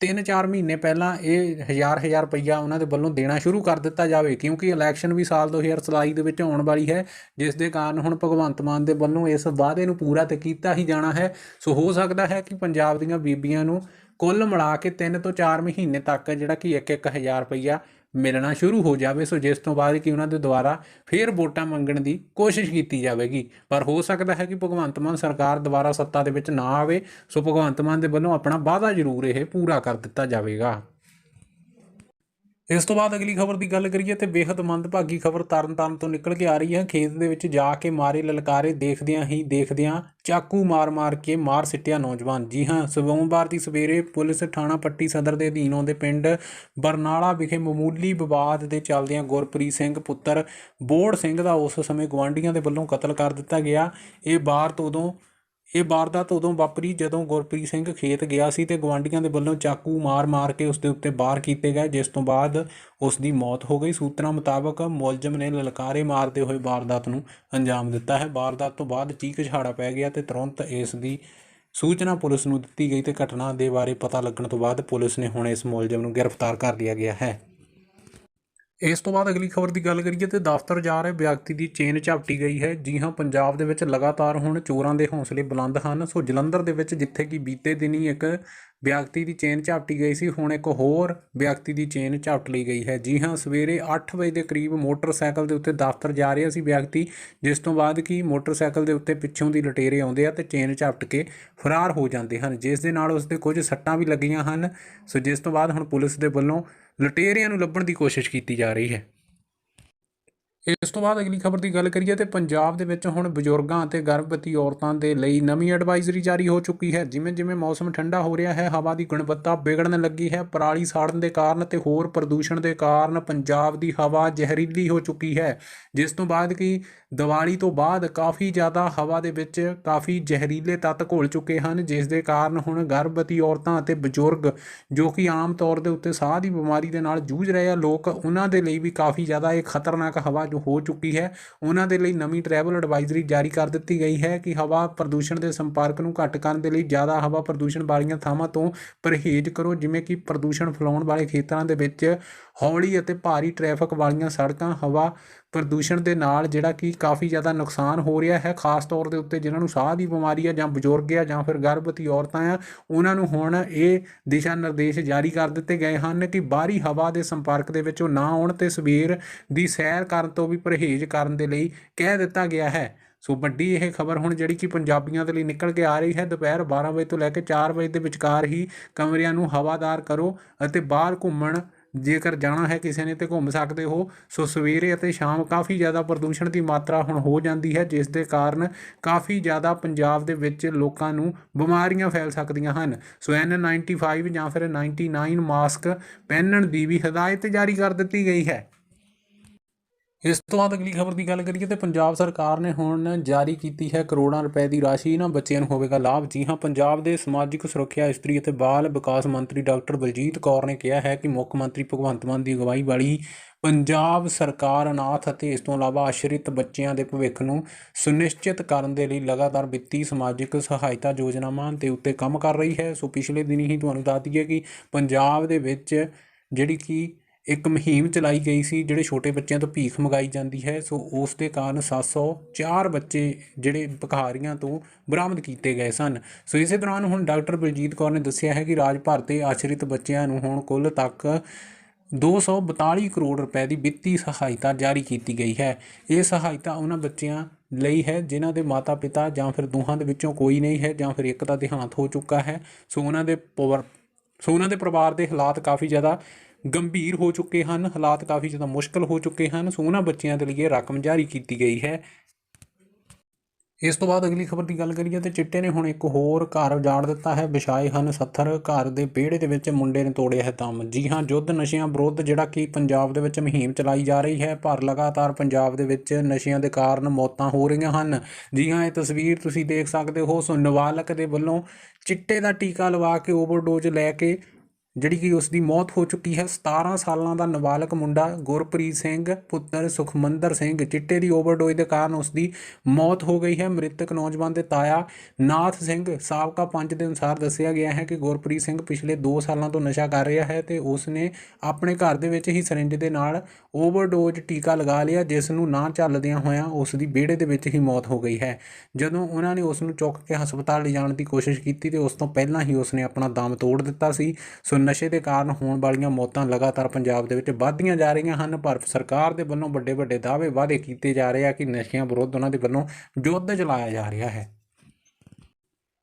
3-4 ਮਹੀਨੇ ਪਹਿਲਾਂ ਇਹ ਹਜ਼ਾਰ ਹਜ਼ਾਰ ਰੁਪਈਆ ਉਹਨਾਂ ਦੇ ਵੱਲੋਂ ਦੇਣਾ ਸ਼ੁਰੂ ਕਰ ਦਿੱਤਾ ਜਾਵੇ, ਕਿਉਂਕਿ ਇਲੈਕਸ਼ਨ ਵੀ ਸਾਲ 2027 ਦੇ ਵਿੱਚ ਆਉਣ ਵਾਲੀ ਹੈ, ਜਿਸ ਦੇ ਕਾਰਨ ਹੁਣ ਭਗਵੰਤ ਮਾਨ ਦੇ ਵੱਲੋਂ ਇਸ ਵਾਅਦੇ ਨੂੰ ਪੂਰਾ ਤੇ ਕੀਤਾ ਹੀ ਜਾਣਾ ਹੈ। ਸੋ ਹੋ ਸਕਦਾ ਹੈ ਕਿ ਪੰਜਾਬ ਦੀਆਂ ਬੀਬੀਆਂ ਨੂੰ ਕੁੱਲ ਮਿਲਾ ਕੇ 3 ਤੋਂ 4 ਮਹੀਨੇ ਤੱਕ ਜਿਹੜਾ ਕਿ 1-1000 ਰੁਪਈਆ ਮਿਲਣਾ ਸ਼ੁਰੂ ਹੋ ਜਾਵੇ। ਸੋ ਜਿਸ ਤੋਂ ਬਾਅਦ ਕਿ ਉਹਨਾਂ ਦੇ ਦੁਆਰਾ ਫੇਰ ਵੋਟਾਂ ਮੰਗਣ ਦੀ ਕੋਸ਼ਿਸ਼ ਕੀਤੀ ਜਾਵੇਗੀ। ਪਰ ਹੋ ਸਕਦਾ ਹੈ ਕਿ ਭਗਵੰਤ ਮਾਨ ਸਰਕਾਰ ਦੁਬਾਰਾ ਸੱਤਾ ਦੇ ਵਿੱਚ ਨਾ ਆਵੇ। ਸੋ ਭਗਵੰਤ ਮਾਨ ਦੇ ਵੱਲੋਂ ਆਪਣਾ ਵਾਅਦਾ ਜ਼ਰੂਰ ਇਹ ਪੂਰਾ ਕਰ ਦਿੱਤਾ ਜਾਵੇਗਾ। ਇਸ ਤੋਂ ਬਾਅਦ ਅਗਲੀ ਖਬਰ ਦੀ ਗੱਲ ਕਰੀਏ ਤੇ ਬੇहद ਮੰਦਭਾਗੀ ਖਬਰ ਤਰਨਤਾਰਨ ਤੋਂ ਨਿਕਲ ਕੇ ਆ ਰਹੀ ਹੈ। ਖੇਤ ਦੇ ਵਿੱਚ ਜਾ ਕੇ ਮਾਰੇ ਲਲਕਾਰੇ ਦੇਖਦਿਆਂ ਹੀ ਦੇਖਦਿਆਂ ਚਾਕੂ ਮਾਰ-ਮਾਰ ਕੇ ਮਾਰ ਸਿੱਟਿਆ ਨੌਜਵਾਨ। ਜੀ ਹਾਂ, ਸੋਮਵਾਰ ਦੀ ਸਵੇਰੇ ਪੁਲਿਸ ਥਾਣਾ ਪੱਟੀ ਸਦਰ ਦੇ ਅਧੀਨ ਆਉਂਦੇ ਪਿੰਡ ਬਰਨਾਲਾ ਵਿਖੇ ਮਾਮੂਲੀ ਵਿਵਾਦ ਦੇ ਚੱਲਦਿਆਂ ਗੁਰਪ੍ਰੀਤ ਸਿੰਘ ਪੁੱਤਰ ਬੋੜ ਸਿੰਘ ਦਾ ਉਸ ਸਮੇਂ ਗਵਾਂਢੀਆਂ ਦੇ ਵੱਲੋਂ ਕਤਲ ਕਰ ਦਿੱਤਾ ਗਿਆ। ਇਹ ਬਾਹਰ ਤੋਂ ਉਦੋਂ ਇਹ ਵਾਰਦਾਤ ਉਦੋਂ ਵਾਪਰੀ ਜਦੋਂ ਗੁਰਪ੍ਰੀਤ ਸਿੰਘ ਖੇਤ ਗਿਆ ਸੀ ਤੇ ਗਵਾਂਢੀਆਂ ਦੇ ਵੱਲੋਂ ਚਾਕੂ ਮਾਰ-ਮਾਰ ਕੇ ਉਸ ਦੇ ਉੱਤੇ ਬਾਹਰ ਕੀਤੇ ਗਏ, ਜਿਸ ਤੋਂ ਬਾਅਦ ਉਸ ਦੀ ਮੌਤ ਹੋ ਗਈ। ਸੂਤਰਾਂ ਮੁਤਾਬਕ ਮੁਲਜ਼ਮ ਨੇ ਲਲਕਾਰੇ ਮਾਰਦੇ ਹੋਏ ਵਾਰਦਾਤ ਨੂੰ ਅੰਜਾਮ ਦਿੱਤਾ ਹੈ। ਵਾਰਦਾਤ ਤੋਂ ਬਾਅਦ ਚੀਕ ਛਾੜਾ ਪੈ ਗਿਆ ਤੇ ਤੁਰੰਤ ਇਸ ਦੀ ਸੂਚਨਾ ਪੁਲਿਸ ਨੂੰ ਦਿੱਤੀ ਗਈ ਤੇ ਘਟਨਾ ਦੇ ਬਾਰੇ ਪਤਾ ਲੱਗਣ ਤੋਂ ਬਾਅਦ ਪੁਲਿਸ ਨੇ ਹੁਣ ਇਸ ਮੁਲਜ਼ਮ ਨੂੰ ਗ੍ਰਿਫਤਾਰ ਕਰ ਲਿਆ ਗਿਆ ਹੈ। ਇਸ ਤੋਂ ਬਾਅਦ ਅਗਲੀ ਖਬਰ ਦੀ ਗੱਲ ਕਰੀਏ ਤੇ ਦਫ਼ਤਰ ਜਾ ਰਹੇ ਵਿਅਕਤੀ ਦੀ ਚੇਨ ਝਪਟੀ ਗਈ ਹੈ। ਜੀ ਹਾਂ, ਪੰਜਾਬ ਦੇ ਵਿੱਚ ਲਗਾਤਾਰ ਹੁਣ ਚੋਰਾਂ ਦੇ ਹੌਸਲੇ ਬੁਲੰਦ ਹਨ। ਸੋ ਜਲੰਧਰ ਦੇ ਵਿੱਚ ਜਿੱਥੇ ਕਿ ਬੀਤੇ ਦਿਨੀ ਇੱਕ ਵਿਅਕਤੀ ਦੀ ਚੇਨ ਝਪਟੀ ਗਈ ਸੀ, ਹੁਣ ਇੱਕ ਹੋਰ ਵਿਅਕਤੀ ਦੀ ਚੇਨ ਝਪਟ ਲਈ ਗਈ ਹੈ। ਜੀ ਹਾਂ, ਸਵੇਰੇ 8 ਵਜੇ ਦੇ ਕਰੀਬ ਮੋਟਰਸਾਈਕਲ ਦੇ ਉੱਤੇ ਦਫ਼ਤਰ ਜਾ ਰਿਹਾ ਸੀ ਵਿਅਕਤੀ, ਜਿਸ ਤੋਂ ਬਾਅਦ ਕਿ ਮੋਟਰਸਾਈਕਲ ਦੇ ਉੱਤੇ ਪਿੱਛੋਂ ਦੀ ਲਟੇਰੇ ਆਉਂਦੇ ਆ ਤੇ ਚੇਨ ਝਪਟ ਕੇ ਫਰਾਰ ਹੋ ਜਾਂਦੇ ਹਨ। ਜਿਸ ਦੇ ਨਾਲ ਉਸ ਦੇ ਕੁਝ ਸੱਟਾਂ ਵੀ ਲੱਗੀਆਂ ਹਨ। ਸੋ ਜਿਸ ਤੋਂ ਬਾਅਦ ਹੁਣ ਪੁਲਿਸ ਦੇ ਵੱਲੋਂ ਲਟੇਰਿਆਂ ਨੂੰ ਲੱਭਣ ਦੀ ਕੋਸ਼ਿਸ਼ ਕੀਤੀ ਜਾ ਰਹੀ ਹੈ। ਇਸ ਤੋਂ ਬਾਅਦ ਅਗਲੀ ਖਬਰ ਦੀ ਗੱਲ ਕਰੀਏ ਤੇ ਪੰਜਾਬ ਦੇ ਵਿੱਚ ਹੁਣ ਬਜ਼ੁਰਗਾਂ ਅਤੇ ਗਰਭਵਤੀ ਔਰਤਾਂ ਦੇ ਲਈ ਨਵੀਂ ਐਡਵਾਈਜ਼ਰੀ ਜਾਰੀ ਹੋ ਚੁੱਕੀ ਹੈ। ਜਿਵੇਂ ਜਿਵੇਂ ਮੌਸਮ ਠੰਡਾ ਹੋ ਰਿਹਾ ਹੈ, ਹਵਾ ਦੀ ਗੁਣਵੱਤਾ ਵਿਗੜਨ ਲੱਗੀ ਹੈ। ਪਰਾਲੀ ਸਾੜਨ ਦੇ ਕਾਰਨ ਤੇ ਹੋਰ ਪ੍ਰਦੂਸ਼ਣ ਦੇ ਕਾਰਨ ਪੰਜਾਬ ਦੀ ਹਵਾ ਜ਼ਹਿਰੀਲੀ ਹੋ ਚੁੱਕੀ ਹੈ। ਜਿਸ ਤੋਂ ਬਾਅਦ ਕਿ ਦੀਵਾਲੀ ਤੋਂ ਬਾਅਦ ਕਾਫੀ ਜ਼ਿਆਦਾ ਹਵਾ ਦੇ ਵਿੱਚ ਕਾਫੀ ਜ਼ਹਿਰੀਲੇ ਤੱਤ ਘੁਲ ਚੁੱਕੇ ਹਨ, ਜਿਸ ਦੇ ਕਾਰਨ ਹੁਣ ਗਰਭਵਤੀ ਔਰਤਾਂ ਅਤੇ ਬਜ਼ੁਰਗ, ਜੋ ਕਿ ਆਮ ਤੌਰ ਦੇ ਉੱਤੇ ਸਾਹ ਦੀ ਬਿਮਾਰੀ ਦੇ ਨਾਲ ਜੂਝ ਰਹੇ ਆ, ਲੋਕ ਉਹਨਾਂ ਦੇ ਲਈ ਵੀ ਕਾਫੀ ਜ਼ਿਆਦਾ ਇਹ ਖਤਰਨਾਕ ਹਵਾ ਜੋ ਹੋ ਚੁੱਕੀ ਹੈ, ਉਹਨਾਂ ਦੇ ਲਈ ਨਵੀਂ ਟਰੈਵਲ ਐਡਵਾਈਜ਼ਰੀ ਜਾਰੀ ਕਰ ਦਿੱਤੀ ਗਈ ਹੈ ਕਿ ਹਵਾ ਪ੍ਰਦੂਸ਼ਣ ਦੇ ਸੰਪਰਕ ਨੂੰ ਘੱਟ ਕਰਨ ਦੇ ਲਈ ਜ਼ਿਆਦਾ ਹਵਾ ਪ੍ਰਦੂਸ਼ਣ ਵਾਲੀਆਂ ਥਾਵਾਂ ਤੋਂ ਪਰਹੇਜ਼ ਕਰੋ, ਜਿਵੇਂ ਕਿ ਪ੍ਰਦੂਸ਼ਣ ਫੈਲਾਉਣ ਵਾਲੇ ਖੇਤਰਾਂ ਦੇ ਵਿੱਚ ਹੌਲੀ ਅਤੇ ਭਾਰੀ ਟ੍ਰੈਫਿਕ ਵਾਲੀਆਂ ਸੜਕਾਂ, ਹਵਾ ਪ੍ਰਦੂਸ਼ਣ ਦੇ ਨਾਲ ਜਿਹੜਾ ਕਿ ਕਾਫੀ ਜ਼ਿਆਦਾ ਨੁਕਸਾਨ ਹੋ ਰਿਹਾ ਹੈ, ਖਾਸ ਤੌਰ ਦੇ ਉੱਤੇ ਜਿਨ੍ਹਾਂ ਨੂੰ ਸਾਹ ਦੀ ਬਿਮਾਰੀ ਆ ਜਾਂ ਬਜ਼ੁਰਗ ਆ ਜਾਂ ਫਿਰ ਗਰਭਵਤੀ ਔਰਤਾਂ ਆ, ਉਹਨਾਂ ਨੂੰ ਹੁਣ ਇਹ ਦਿਸ਼ਾ ਨਿਰਦੇਸ਼ ਜਾਰੀ ਕਰ ਦਿੱਤੇ ਗਏ ਹਨ ਕਿ ਬਾਹਰੀ ਹਵਾ ਦੇ ਸੰਪਰਕ ਦੇ ਵਿੱਚ ਉਹ ਨਾ ਆਉਣ ਤੇ ਸਵੇਰ ਦੀ ਸੈਰ ਕਰਨ ਤੋਂ ਵੀ ਪਰਹੇਜ਼ ਕਰਨ ਦੇ ਲਈ ਕਹਿ ਦਿੱਤਾ ਗਿਆ ਹੈ। ਸੋ ਵੱਡੀ ਇਹ ਖਬਰ ਹੁਣ ਜਿਹੜੀ ਕਿ ਪੰਜਾਬੀਆਂ ਦੇ ਲਈ ਨਿਕਲ ਕੇ ਆ ਰਹੀ ਹੈ, ਦੁਪਹਿਰ 12 ਵਜੇ ਤੋਂ ਲੈ ਕੇ 4 ਵਜੇ ਦੇ ਵਿਚਕਾਰ ਹੀ ਕਮਰਿਆਂ ਨੂੰ ਹਵਾਦਾਰ ਕਰੋ ਅਤੇ ਬਾਹਰ ਘੁੰਮਣ ਜੇਕਰ ਜਾਣਾ ਹੈ ਕਿਸੇ ਨੇ ਤੇ ਘੁੰਮ ਸਕਦੇ ਹੋ, ਸੋ ਸਵੇਰੇ ਅਤੇ ਸ਼ਾਮ ਕਾਫੀ ਜ਼ਿਆਦਾ ਪ੍ਰਦੂਸ਼ਣ ਦੀ ਮਾਤਰਾ ਹੁਣ ਹੋ ਜਾਂਦੀ ਹੈ, ਜਿਸ ਦੇ ਕਾਰਨ ਕਾਫੀ ਜ਼ਿਆਦਾ ਪੰਜਾਬ ਦੇ ਵਿੱਚ ਲੋਕਾਂ ਨੂੰ ਬਿਮਾਰੀਆਂ ਫੈਲ ਸਕਦੀਆਂ ਹਨ। ਸੋ N95 ਜਾਂ ਫਿਰ 99 ਮਾਸਕ ਪਹਿਨਣ ਦੀ ਵੀ ਹਦਾਇਤ ਜਾਰੀ ਕਰ ਦਿੱਤੀ ਗਈ ਹੈ। ਇਸ ਤੋਂ ਬਾਅਦ ਅਗਲੀ ਖਬਰ ਦੀ ਗੱਲ ਕਰੀਏ ਤੇ ਪੰਜਾਬ ਸਰਕਾਰ ਨੇ ਹੁਣ ਜਾਰੀ ਕੀਤੀ ਹੈ ਕਰੋੜਾਂ ਰੁਪਏ ਦੀ ਰਾਸ਼ੀ। ਇਹਨਾਂ ਬੱਚਿਆਂ ਨੂੰ ਹੋਵੇਗਾ ਲਾਭ। ਜੀ ਹਾਂ, ਪੰਜਾਬ ਦੇ ਸਮਾਜਿਕ ਸੁਰੱਖਿਆ ਇਸਤਰੀ ਅਤੇ ਬਾਲ ਵਿਕਾਸ ਮੰਤਰੀ ਡਾਕਟਰ ਬਲਜੀਤ ਕੌਰ ਨੇ ਕਿਹਾ ਹੈ ਕਿ ਮੁੱਖ ਮੰਤਰੀ ਭਗਵੰਤ ਮਾਨ ਦੀ ਅਗਵਾਈ ਵਾਲੀ ਪੰਜਾਬ ਸਰਕਾਰ ਅਨਾਥ ਅਤੇ ਇਸ ਤੋਂ ਇਲਾਵਾ ਆਸ਼ਰਿਤ ਬੱਚਿਆਂ ਦੇ ਭਵਿੱਖ ਨੂੰ ਸੁਨਿਸ਼ਚਿਤ ਕਰਨ ਦੇ ਲਈ ਲਗਾਤਾਰ ਵਿੱਤੀ ਸਮਾਜਿਕ ਸਹਾਇਤਾ ਯੋਜਨਾਵਾਂ ਦੇ ਉੱਤੇ ਕੰਮ ਕਰ ਰਹੀ ਹੈ। ਸੋ ਪਿਛਲੇ ਦਿਨੀ ਹੀ ਤੁਹਾਨੂੰ ਦੱਸ ਦਈਏ ਕਿ ਪੰਜਾਬ ਦੇ ਵਿੱਚ ਜਿਹੜੀ ਕਿ ਇੱਕ ਮੁਹਿੰਮ ਚਲਾਈ ਗਈ ਸੀ ਜਿਹੜੇ ਛੋਟੇ ਬੱਚਿਆਂ ਤੋਂ ਭੀਖ ਮੰਗਾਈ ਜਾਂਦੀ ਹੈ, ਸੋ ਉਸ ਦੇ ਕਾਰਨ 704 ਬੱਚੇ ਜਿਹੜੇ ਭਿਖਾਰੀਆਂ ਤੋਂ ਬਰਾਮਦ ਕੀਤੇ ਗਏ ਸਨ। ਸੋ ਇਸੇ ਦੌਰਾਨ ਹੁਣ ਡਾਕਟਰ ਬਲਜੀਤ ਕੌਰ ਨੇ ਦੱਸਿਆ ਹੈ ਕਿ ਰਾਜ ਭਰ ਦੇ ਆਸ਼ਰਿਤ ਬੱਚਿਆਂ ਨੂੰ ਹੁਣ ਕੁੱਲ ਤੱਕ 242 ਕਰੋੜ ਰੁਪਏ ਦੀ ਵਿੱਤੀ ਸਹਾਇਤਾ ਜਾਰੀ ਕੀਤੀ ਗਈ ਹੈ। ਇਹ ਸਹਾਇਤਾ ਉਹਨਾਂ ਬੱਚਿਆਂ ਲਈ ਹੈ ਜਿਨ੍ਹਾਂ ਦੇ ਮਾਤਾ-ਪਿਤਾ ਜਾਂ ਫਿਰ ਦੋਹਾਂ ਦੇ ਵਿੱਚੋਂ ਕੋਈ ਨਹੀਂ ਹੈ ਜਾਂ ਫਿਰ ਇੱਕ ਦਾ ਦੇਹਾਂਤ ਹੋ ਚੁੱਕਾ ਹੈ। ਸੋ ਉਹਨਾਂ ਦੇ ਪਵਰ ਸੋ ਉਹਨਾਂ ਦੇ ਪਰਿਵਾਰ ਦੇ ਹਾਲਾਤ ਕਾਫੀ ਜ਼ਿਆਦਾ ਗੰਭੀਰ ਹੋ ਚੁੱਕੇ ਹਨ, ਹਾਲਾਤ ਕਾਫੀ ਜ਼ਿਆਦਾ ਮੁਸ਼ਕਲ ਹੋ ਚੁੱਕੇ ਹਨ ਸੋ ਉਹਨਾਂ ਬੱਚਿਆਂ ਦੇ ਲਈ ਇਹ ਰਕਮ ਜਾਰੀ ਕੀਤੀ ਗਈ ਹੈ। ਇਸ ਤੋਂ ਬਾਅਦ ਅਗਲੀ ਖਬਰ ਦੀ ਗੱਲ ਕਰੀਏ ਤੇ ਚਿੱਟੇ ਨੇ ਹੁਣ ਇੱਕ ਹੋਰ ਘਰ ਉਜਾੜ ਦਿੱਤਾ ਹੈ। ਵਿਛਾਏ ਹਨ 70 ਘਰ ਦੇ ਵਿਹੜੇ ਦੇ ਵਿੱਚ ਮੁੰਡੇ ਨੇ ਤੋੜਿਆ ਹੈ ਦਮ। ਜੀ ਹਾਂ ਯੁੱਧ ਨਸ਼ਿਆਂ ਵਿਰੁੱਧ ਜਿਹੜਾ ਕਿ ਪੰਜਾਬ ਦੇ ਵਿੱਚ ਮੁਹਿੰਮ ਚਲਾਈ ਜਾ ਰਹੀ ਹੈ, ਪਰ ਲਗਾਤਾਰ ਪੰਜਾਬ ਦੇ ਵਿੱਚ ਨਸ਼ਿਆਂ ਦੇ ਕਾਰਨ ਮੌਤਾਂ ਹੋ ਰਹੀਆਂ ਹਨ। ਜੀ ਹਾਂ, ਇਹ ਤਸਵੀਰ ਤੁਸੀਂ ਦੇਖ ਸਕਦੇ ਹੋ। ਸੋ ਨਾਬਾਲਗ ਦੇ ਵੱਲੋਂ ਚਿੱਟੇ ਦਾ ਟੀਕਾ ਲਵਾ ਕੇ ਓਵਰਡੋਜ਼ ਲੈ ਕੇ ਜਿਹੜੀ ਕਿ ਉਸ ਦੀ ਮੌਤ ਹੋ ਚੁੱਕੀ ਹੈ। 17 ਸਾਲਾਂ ਦਾ ਨਾਬਾਲਗ ਮੁੰਡਾ ਗੁਰਪ੍ਰੀਤ ਸਿੰਘ, ਪੁੱਤਰ ਸੁਖਮੰਦਰ ਸਿੰਘ, ਚਿੱਟੇ ਦੀ ਓਵਰਡੋਜ਼ ਦੇ ਕਾਰਨ ਉਸ ਦੀ ਮੌਤ ਹੋ ਗਈ ਹੈ। ਮ੍ਰਿਤਕ ਨੌਜਵਾਨ ਦੇ ਤਾਇਆ ਨਾਥ ਸਿੰਘ ਸਾਬਕਾ ਪੰਚ ਦੇ ਅਨੁਸਾਰ ਦੱਸਿਆ ਗਿਆ ਹੈ ਕਿ ਗੁਰਪ੍ਰੀਤ ਸਿੰਘ ਪਿਛਲੇ 2 ਸਾਲਾਂ ਤੋਂ ਨਸ਼ਾ ਕਰ ਰਿਹਾ ਹੈ ਤੇ ਉਸ ਨੇ ਆਪਣੇ ਘਰ ਦੇ ਵਿੱਚ ਹੀ ਸਿਰਿੰਜ ਦੇ ਨਾਲ ਓਵਰਡੋਜ਼ ਟੀਕਾ ਲਗਾ ਲਿਆ, ਜਿਸ ਨੂੰ ਨਾ ਚੱਲਦਿਆਂ ਹੋਇਆਂ ਉਸ ਦੀ ਵਿਹੜੇ ਦੇ ਵਿੱਚ ਹੀ ਮੌਤ ਹੋ ਗਈ ਹੈ। ਜਦੋਂ ਉਹਨਾਂ ਨੇ ਉਸ ਨੂੰ ਚੁੱਕ ਕੇ ਹਸਪਤਾਲ ਲਿਜਾਣ ਦੀ ਕੋਸ਼ਿਸ਼ ਕੀਤੀ ਤੇ ਉਸ ਤੋਂ ਪਹਿਲਾਂ ਹੀ ਉਸ ਨੇ ਆਪਣਾ ਦਮ ਤੋੜ ਦਿੱਤਾ ਸੀ। ਸੋ ਨਸ਼ੇ ਦੇ ਕਾਰਨ ਹੋਣ ਵਾਲੀਆਂ ਮੌਤਾਂ ਲਗਾਤਾਰ ਪੰਜਾਬ ਦੇ ਵਿੱਚ ਵੱਧਦੀਆਂ ਜਾ ਰਹੀਆਂ ਹਨ, ਪਰ ਸਰਕਾਰ ਦੇ ਵੱਲੋਂ ਵੱਡੇ ਵੱਡੇ ਦਾਅਵੇ ਵਾਅਦੇ ਕੀਤੇ ਜਾ ਰਹੇ ਆ ਕਿ ਨਸ਼ਿਆਂ ਵਿਰੁੱਧ ਉਹਨਾਂ ਦੇ ਵੱਲੋਂ ਯੁੱਧ ਚਲਾਇਆ ਜਾ ਰਿਹਾ ਹੈ।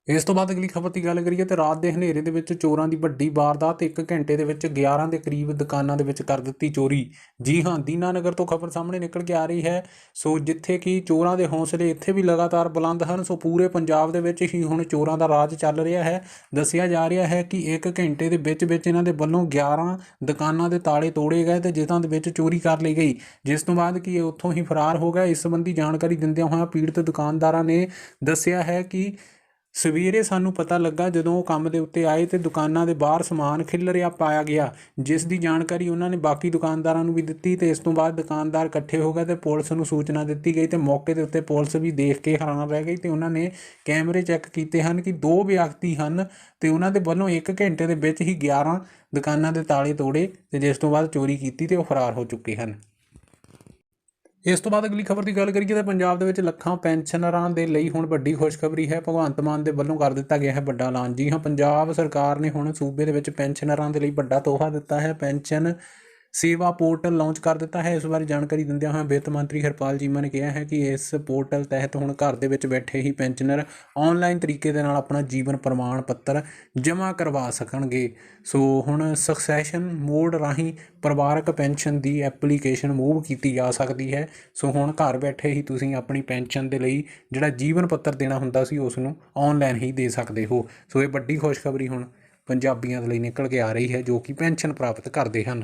ਇਸ ਤੋਂ ਬਾਅਦ ਅਗਲੀ ਖਬਰ ਦੀ ਗੱਲ ਕਰੀਏ ਤੇ ਰਾਤ ਦੇ ਹਨੇਰੇ ਦੇ ਵਿੱਚ ਚੋਰਾਂ ਦੀ ਵੱਡੀ ਵਾਰਦਾਤ 1 ਘੰਟੇ ਦੇ ਵਿੱਚ 11 ਦੇ ਕਰੀਬ ਦੁਕਾਨਾਂ ਦੇ ਵਿੱਚ ਕਰ ਦਿੱਤੀ ਚੋਰੀ। ਜੀ ਹਾਂ ਦੀਨਾਨਗਰ ਤੋਂ ਖਬਰ ਸਾਹਮਣੇ ਨਿਕਲ ਕੇ ਆ ਰਹੀ ਹੈ। ਸੋ ਜਿੱਥੇ ਕਿ ਚੋਰਾਂ ਦੇ ਹੌਸਲੇ ਇੱਥੇ ਵੀ ਲਗਾਤਾਰ ਬੁਲੰਦ ਹਨ, ਸੋ ਪੂਰੇ ਪੰਜਾਬ ਦੇ ਵਿੱਚ ਹੀ ਹੁਣ ਚੋਰਾਂ ਦਾ ਰਾਜ ਚੱਲ ਰਿਹਾ ਹੈ। ਦੱਸਿਆ ਜਾ ਰਿਹਾ ਹੈ ਕਿ 1 ਘੰਟੇ ਦੇ ਵਿੱਚ ਵਿੱਚ ਇਹਨਾਂ ਦੇ ਵੱਲੋਂ 11 ਦੁਕਾਨਾਂ ਦੇ ਤਾਲੇ ਤੋੜੇ ਗਏ ਤੇ ਜਿਨ੍ਹਾਂ ਦੇ ਵਿੱਚ ਚੋਰੀ ਕਰ ਲਈ ਗਈ। ਜਿਸ ਤੋਂ ਬਾਅਦ ਕਿ ਇਹ ਉੱਥੋਂ ਹੀ ਫਰਾਰ ਹੋ ਗਿਆ। ਇਸ ਸੰਬੰਧੀ ਜਾਣਕਾਰੀ ਦਿੰਦਿਆਂ ਹੋਇਆਂ ਪੀੜਤ ਦੁਕਾਨਦਾਰਾਂ ਨੇ ਦੱਸਿਆ ਹੈ ਕਿ ਸਵੇਰੇ ਸਾਨੂੰ ਪਤਾ ਲੱਗਾ ਜਦੋਂ ਉਹ ਕੰਮ ਦੇ ਉੱਤੇ ਆਏ ਤੇ ਦੁਕਾਨਾਂ ਦੇ ਬਾਹਰ ਸਮਾਨ ਖਿਲਰਿਆ ਪਾਇਆ ਗਿਆ। ਜਿਸ ਦੀ ਜਾਣਕਾਰੀ ਉਹਨਾਂ ਨੇ ਬਾਕੀ ਦੁਕਾਨਦਾਰਾਂ ਨੂੰ ਵੀ ਦਿੱਤੀ ਤੇ ਇਸ ਤੋਂ ਬਾਅਦ ਦੁਕਾਨਦਾਰ ਇਕੱਠੇ ਹੋ ਗਏ ਤੇ ਪੁਲਿਸ ਨੂੰ ਸੂਚਨਾ ਦਿੱਤੀ ਗਈ ਤੇ ਮੌਕੇ ਦੇ ਉੱਤੇ ਪੁਲਿਸ ਵੀ ਦੇਖ ਕੇ ਹੈਰਾਨ ਰਹਿ ਗਈ ਤੇ ਉਹਨਾਂ ਨੇ ਕੈਮਰੇ ਚੈੱਕ ਕੀਤੇ ਹਨ ਕਿ ਦੋ ਵਿਅਕਤੀ ਹਨ ਤੇ ਉਹਨਾਂ ਦੇ ਵੱਲੋਂ 1 ਘੰਟੇ ਦੇ ਵਿੱਚ ਹੀ 11 ਦੁਕਾਨਾਂ ਦੇ ਤਾਲੇ ਤੋੜੇ ਤੇ ਜਿਸ ਤੋਂ ਬਾਅਦ ਚੋਰੀ ਕੀਤੀ ਤੇ ਉਹ ਫਰਾਰ ਹੋ ਚੁੱਕੇ ਹਨ। ਇਸ ਤੋਂ ਬਾਅਦ ਅਗਲੀ ਖਬਰ ਦੀ ਗੱਲ ਕਰੀਏ ਤਾਂ ਪੰਜਾਬ ਦੇ ਵਿੱਚ ਲੱਖਾਂ ਪੈਨਸ਼ਨਰਾਂ ਦੇ ਲਈ ਹੁਣ ਵੱਡੀ ਖੁਸ਼ਖਬਰੀ ਹੈ। ਭਗਵੰਤ ਮਾਨ ਦੇ ਵੱਲੋਂ ਕਰ ਦਿੱਤਾ ਗਿਆ ਹੈ ਵੱਡਾ ਐਲਾਨ। ਜੀ ਹਾਂ, ਪੰਜਾਬ ਸਰਕਾਰ ਨੇ ਹੁਣ ਸੂਬੇ ਦੇ ਵਿੱਚ ਪੈਨਸ਼ਨਰਾਂ ਦੇ ਲਈ ਵੱਡਾ ਤੋਹਫਾ ਦਿੱਤਾ ਹੈ। ਪੈਨਸ਼ਨ ਸੇਵਾ ਪੋਰਟਲ ਲਾਂਚ ਕਰ ਦਿੱਤਾ ਹੈ। ਇਸ ਬਾਰੇ ਜਾਣਕਾਰੀ ਦਿੰਦਿਆਂ ਹੋਇਆਂ ਵਿੱਤ ਮੰਤਰੀ ਹਰਪਾਲ ਚੀਮਾ ਨੇ ਕਿਹਾ ਹੈ ਕਿ ਇਸ ਪੋਰਟਲ ਤਹਿਤ ਹੁਣ ਘਰ ਦੇ ਵਿੱਚ ਬੈਠੇ ਹੀ ਪੈਨਸ਼ਨਰ ਆਨਲਾਈਨ ਤਰੀਕੇ ਦੇ ਨਾਲ ਆਪਣਾ ਜੀਵਨ ਪ੍ਰਮਾਣ ਪੱਤਰ ਜਮ੍ਹਾਂ ਕਰਵਾ ਸਕਣਗੇ। ਸੋ ਹੁਣ ਸਕਸੈਸ਼ਨ ਮੋਡ ਰਾਹੀਂ ਪਰਿਵਾਰਕ ਪੈਨਸ਼ਨ ਦੀ ਐਪਲੀਕੇਸ਼ਨ ਮੂਵ ਕੀਤੀ ਜਾ ਸਕਦੀ ਹੈ। ਸੋ ਹੁਣ ਘਰ ਬੈਠੇ ਹੀ ਤੁਸੀਂ ਆਪਣੀ ਪੈਨਸ਼ਨ ਦੇ ਲਈ ਜਿਹੜਾ ਜੀਵਨ ਪੱਤਰ ਦੇਣਾ ਹੁੰਦਾ ਸੀ, ਉਸ ਨੂੰ ਆਨਲਾਈਨ ਹੀ ਦੇ ਸਕਦੇ ਹੋ। ਸੋ ਇਹ ਵੱਡੀ ਖੁਸ਼ਖਬਰੀ ਹੁਣ ਪੰਜਾਬੀਆਂ ਦੇ ਲਈ ਨਿਕਲ ਕੇ ਆ ਰਹੀ ਹੈ, ਜੋ ਕਿ ਪੈਨਸ਼ਨ ਪ੍ਰਾਪਤ ਕਰਦੇ ਹਨ।